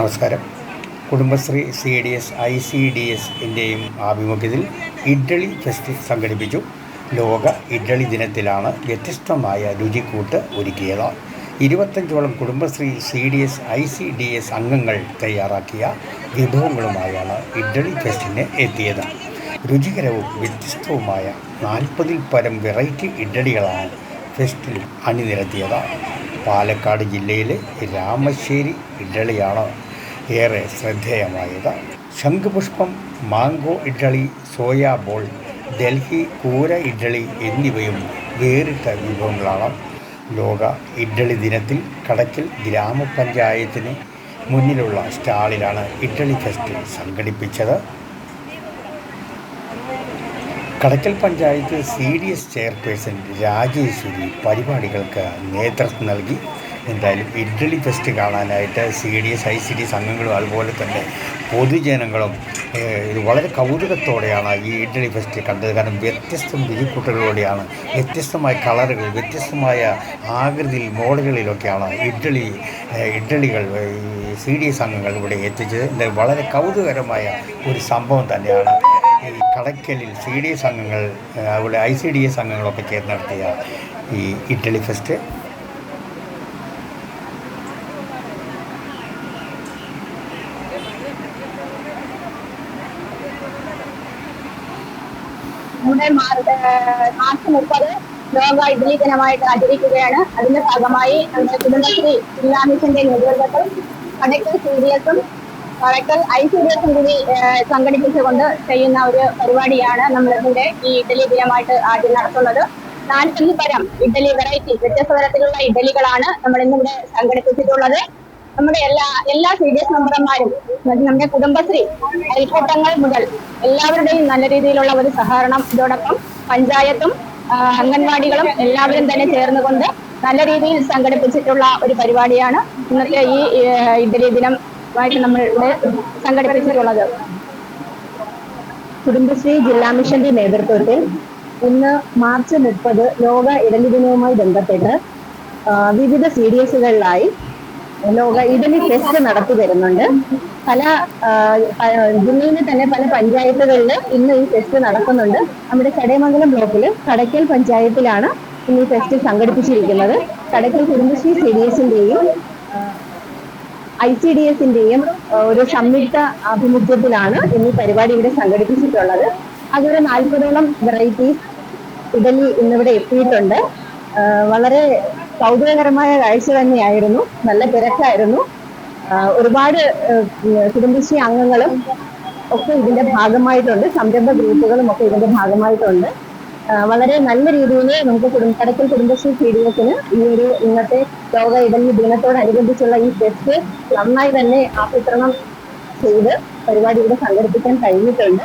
നമസ്കാരം. Kudumbashree C D S I C D എസിന്റെയും ആഭിമുഖ്യത്തിൽ idli fest സംഘടിപ്പിച്ചു. ലോക ഇഡ്ഡലി ദിനത്തിലാണ് വ്യത്യസ്തമായ രുചിക്കൂട്ട് ഒരുക്കിയത്. ഇരുപത്തഞ്ചോളം Kudumbashree C D S I C D S അംഗങ്ങൾ തയ്യാറാക്കിയ വിഭവങ്ങളുമായാണ് ഇഡ്ഡലി ഫെസ്റ്റിന് എത്തിയത്. രുചികരവും വ്യത്യസ്തവുമായ നാൽപ്പതിൽ പരം വെറൈറ്റി ഇഡ്ഡലികളാണ് ഫെസ്റ്റിൽ അണിനിരത്തിയത്. പാലക്കാട് ജില്ലയിലെ രാമശ്ശേരി ഇഡ്ഡളിയാണ് ഏറെ ശ്രദ്ധേയമായത്. ശംഖുപുഷ്പം mango idli soya ball Delhi കൂര idli എന്നിവയും വേറിട്ട വിഭവങ്ങളാണ്. ലോക ഇഡ്ഡളി ദിനത്തിൽ കടക്കൽ ഗ്രാമപഞ്ചായത്തിന് മുന്നിലുള്ള സ്റ്റാളിലാണ് ഇഡ്ഡലി ഫെസ്റ്റ് സംഘടിപ്പിച്ചത്. Kadakkal panchayat C D S chairperson Rajeshwari പരിപാടികൾക്ക് നേതൃത്വം നൽകി. എന്തായാലും ഇഡ്ഡലി ഫെസ്റ്റ് കാണാനായിട്ട് C D S I C D സംഘങ്ങളും അതുപോലെ തന്നെ പൊതുജനങ്ങളും ഇത് വളരെ കൗതുകത്തോടെയാണ് ഈ ഇഡ്ഡലി ഫെസ്റ്റ് കണ്ടത്. കാരണം വ്യത്യസ്തം ബിജിക്കൂട്ടുകളോടെയാണ് വ്യത്യസ്തമായ കളറുകൾ വ്യത്യസ്തമായ ആകൃതിയിൽ മോഡലുകളിലൊക്കെയാണ് ഇഡ്ഡലി ഇഡ്ഡലികൾ സി ഡി എസ് അംഗങ്ങൾ ഇവിടെ എത്തിച്ചത്. വളരെ കൗതുകരമായ ഒരു സംഭവം തന്നെയാണ്. ഈ കടയ്ക്കലിൽ സി ഡി എസ് അംഗങ്ങൾ അവിടെ ഐ സി ഡി എസ് അംഗങ്ങളൊക്കെ ചേർന്ന് നടത്തിയ ഈ ഇഡ്ഡലി ഫെസ്റ്റ് നമ്മുടെ മാർ- മാർച്ച് മുപ്പത് ലോക ഇഡ്ഡലി ദിനമായിട്ട് ആചരിക്കുകയാണ്. അതിന്റെ ഭാഗമായി നമ്മുടെ കുടുംബശ്രീ ജില്ലാ നേതൃത്വത്തിൽ കടക്കൽ സി ഡി എസും കടക്കൽ ഐ സി ഡി എസും കൂടി സംഘടിപ്പിച്ചുകൊണ്ട് ചെയ്യുന്ന ഒരു പരിപാടിയാണ് നമ്മളിതിന്റെ ഈ ഇഡ്ഡലി ദിനമായിട്ട് ആദ്യം നടത്തുന്നത്. നാൽപ്പതിൽ പരം ഇഡ്ഡലി വെറൈറ്റി വ്യത്യസ്ത തരത്തിലുള്ള ഇഡ്ഡലികളാണ് നമ്മൾ ഇന്നിവിടെ സംഘടിപ്പിച്ചിട്ടുള്ളത്. നമ്മുടെ എല്ലാ എല്ലാ സി ഡി എസ് മെമ്പർമാരും നമ്മുടെ കുടുംബശ്രീ അയൽക്കൂട്ടങ്ങൾ മുതൽ എല്ലാവരുടെയും നല്ല രീതിയിലുള്ള ഒരു സഹകരണം ഇതോടൊപ്പം പഞ്ചായത്തും അംഗൻവാടികളും എല്ലാവരും തന്നെ ചേർന്നുകൊണ്ട് നല്ല രീതിയിൽ സംഘടിപ്പിച്ചിട്ടുള്ള ഒരു പരിപാടിയാണ് ഇന്നത്തെ ഈ ഇഡ്ഡലി ദിനമായിട്ട് നമ്മൾ ഇവിടെ സംഘടിപ്പിച്ചിട്ടുള്ളത്. കുടുംബശ്രീ ജില്ലാ മിഷന്റെ നേതൃത്വത്തിൽ ഇന്ന് മാർച്ച് മുപ്പത് ലോക ഇഡലി ദിനവുമായി ബന്ധപ്പെട്ട് വിവിധ സി ഡി എസുകളിലായി ലോക ഇഡലി ഫെസ്റ്റ് നടത്തി വരുന്നുണ്ട്. പല ജില്ലയിൽ തന്നെ പല പഞ്ചായത്തുകളിൽ ഇന്ന് ഈ ഫെസ്റ്റ് നടക്കുന്നുണ്ട്. നമ്മുടെ ചടയമംഗലം ബ്ലോക്കിൽ കടയ്ക്കൽ പഞ്ചായത്തിലാണ് ഇന്ന് ഈ ഫെസ്റ്റ് സംഘടിപ്പിച്ചിരിക്കുന്നത്. കടയ്ക്കൽ കുടുംബശ്രീ സി ഡി എസിന്റെയും ഐ സി ഡി എസിന്റെയും ഒരു സംയുക്ത ആഭിമുഖ്യത്തിലാണ് ഇന്ന് പരിപാടി ഇവിടെ സംഘടിപ്പിച്ചിട്ടുള്ളത്. അതൊരു നാൽപ്പതോളം വെറൈറ്റീസ് ഇഡലി ഇന്നിവിടെ എത്തിയിട്ടുണ്ട്. വളരെ കൗതുകകരമായ കാഴ്ച തന്നെയായിരുന്നു. നല്ല തിരക്കായിരുന്നു. ഒരുപാട് കുടുംബശ്രീ അംഗങ്ങളും ഒക്കെ ഇതിന്റെ ഭാഗമായിട്ടുണ്ട്. സംരംഭ ഗ്രൂപ്പുകളും ഒക്കെ ഇതിന്റെ ഭാഗമായിട്ടുണ്ട്. വളരെ നല്ല രീതിയിൽ നമുക്ക് കുടുംബ കടക്കൽ കുടുംബശ്രീ പീഡിയത്തിന് ഈ ഒരു ഇന്നത്തെ ലോക ഇടഞ്ഞ ദിനത്തോടനുബന്ധിച്ചുള്ള ഈ ഫെസ്റ്റ് നന്നായി തന്നെ ആസൂത്രണം ചെയ്ത് പരിപാടി ഇവിടെ സംഘടിപ്പിക്കാൻ കഴിഞ്ഞിട്ടുണ്ട്.